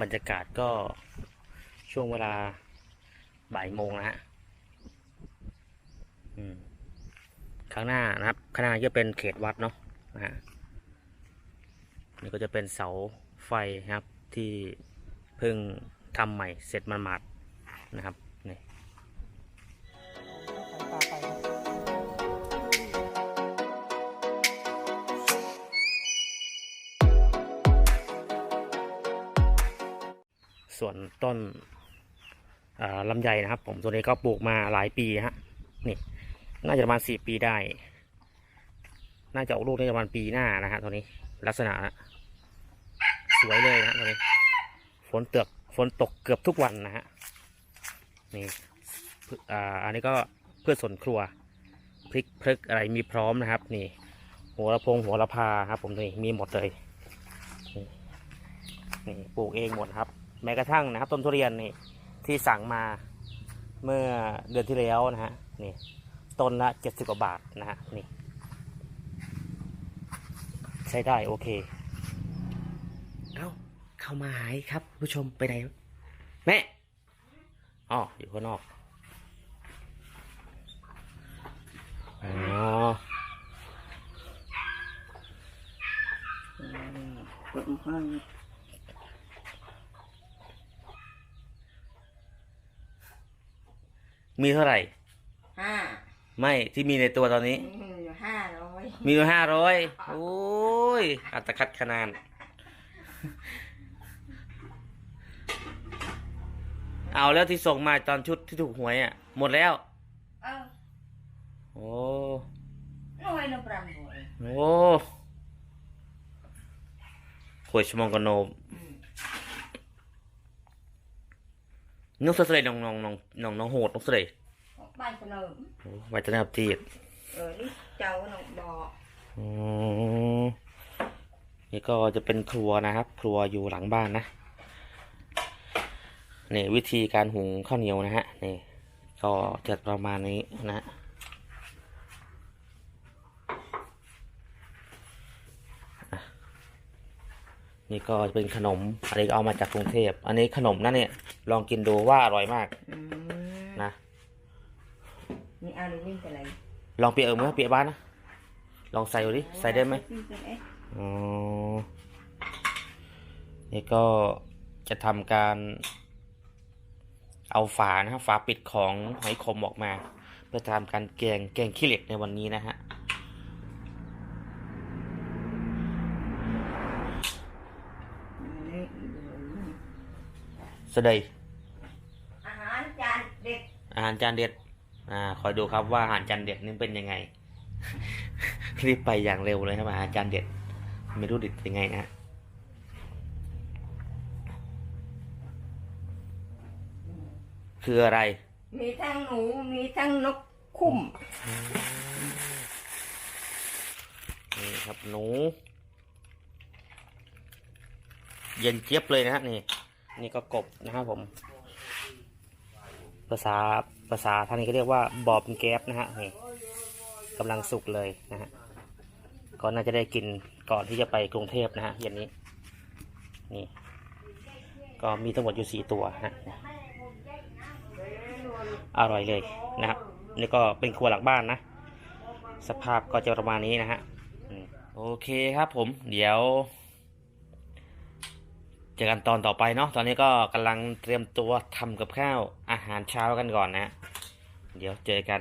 บรรยากาศก็ช่วงเวลาบ่ายโมงนะฮะข้างหน้านะครับ ข้างหน้าจะเป็นเขตวัดเนาะนะฮะนี่ก็จะเป็นเสาไฟนะครับที่เพิ่งทำใหม่เสร็จมันหมาดนะครับ ส่วนต้นลำไยนะครับ ผมตัวนี้ก็ปลูกมาหลายปีฮะนี่ น่าจะประมาณสี่ปีได้ น่าจะออกลูกได้ประมาณปีหน้านะฮะตัวนี้ลักษณะนะสวยเลยนะตัวนี้ ฝนเตือกฝนตกเกือบทุกวันนะฮะนี่อ่าอันนี้ก็เพื่อส่วนครัวพริกพริกอะไรมีพร้อมนะครับ นี่ หัวละพงหัวละพาครับ ผมนี่มีหมดเลยนี่ปลูกเองหมดครับ แม้กระทั่งนะครับต้นทุเรียนนี่ที่สั่งมาเมื่อเดือนที่แล้วนะฮะนี่ต้นละเจ็ดสิบกว่าบาทนะฮะนี่ ใช้ได้โอเคเอ้าเข้ามาหายครับผู้ชมไปไหนแม่อ๋ออยู่ข้างนอกอ๋อเปิดห้าง มีเท่าไหร่ ห้าไม่ที่มีในตัวตอนนี้มีอยู่ห้าร้อยมีอยู่ห้าร้อยโอ้ย อัตคัดขนานเอาแล้วที่ส่งมาตอนชุดที่ถูกหวยอะ หมดแล้ว เอ้าโอ้น้อยนปรำหวยโอ้หวยชมองกนโน นกเสลดน้องน้องน้องน้องน้องโหดนกเสลดบ้านเสนอโอ้ไว้จะแนบจีดเออนี่เจ้าหนองบอกอืมนี่ก็จะเป็นครัวนะครับ ครัวอยู่หลังบ้านนะนี่วิธีการหุงข้าวเหนียวนะฮะนี่ก็จะประมาณนี้นะฮะอะ นี่ก็จะเป็นขนมอันนี้ก็เอามาจากกรุงเทพ อันนี้ขนมนั่นเนี่ย ลองกินดูว่าอร่อยมากอืมนะนี่เอาหรือวิ่งไปไหนลองเปียกเออไหมเปียกบ้านนะ ลองใส่ดูดิ ใส่ได้ไหมวิ่งไปไหนอ๋อ นี่ก็จะทำการ เอาฝานะครับฝาปิดของหอยขมออกมา เพื่อทำการแกงแกงขี้เหล็กในวันนี้นะฮะ สะเดยอาหารจานเด็ดอาหารจานเด็ด อ่า คอยดูครับว่าอาหารจานเด็ดนี่เป็นยังไง รีบไปอย่างเร็วเลยครับอาหารจานเด็ด ไม่รู้เด็ดยังไงนะฮะคืออะไร มีทั้งหนู มีทั้งนกคุ้ม นี่ครับหนู เย็นเจี๊ยบเลยนะฮะนี่ นี่ก็กบนะครับผม ภาษาภาษาทางนี้ก็เรียกว่าบอบแก๊บนะฮะนี่กำลังสุกเลยนะฮะก็น่าจะได้กินก่อนที่จะไปกรุงเทพนะฮะเย็นนี้ นี่ ก็มีทั้งหมดอยู่สี่ตัวฮะอร่อยเลยนะครับนี่ก็เป็นครัวหลังบ้านนะ สภาพก็จะประมาณนี้นะฮะโอเคครับผม เดี๋ยว เจอกันตอนต่อไปเนาะตอนนี้ก็กำลังเตรียมตัวทำกับข้าวอาหารเช้ากันก่อนนะ เดี๋ยวเจอกัน